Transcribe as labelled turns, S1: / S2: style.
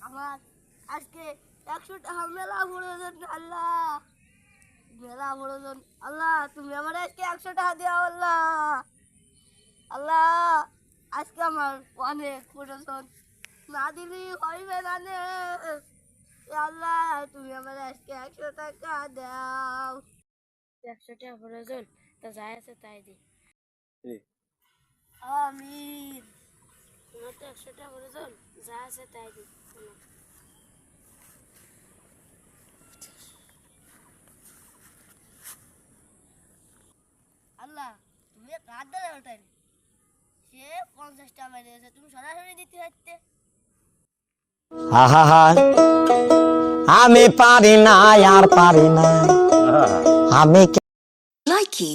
S1: আমার আজকে একশো টাকা মেলা প্রয়োজন আল্লাহ। মেলা প্রয়োজন আল্লাহ তুমি আমার আজকে একশো টাকা দেওয়া আল্লাহ। আল্লাহ আজকে আমার অনেক প্রয়োজন। না দিলি হইবে না নে। আল্লাহ তুমি আমার আজকে একশো টাকা দাও।
S2: একশো টাকা প্রয়োজন তা যাই আছে তাই দি।
S1: আমিন।
S2: তোমার তো একশো যা আছে তাই দি
S1: আল্লাহ তুমি হাত ধরে ওঠাই সে পঞ্চাশ টাকা মেরেছে তুমি সরাসরি দিতে হচ্ছে
S3: আমি পারি না আর পারি না। আমি
S4: Likey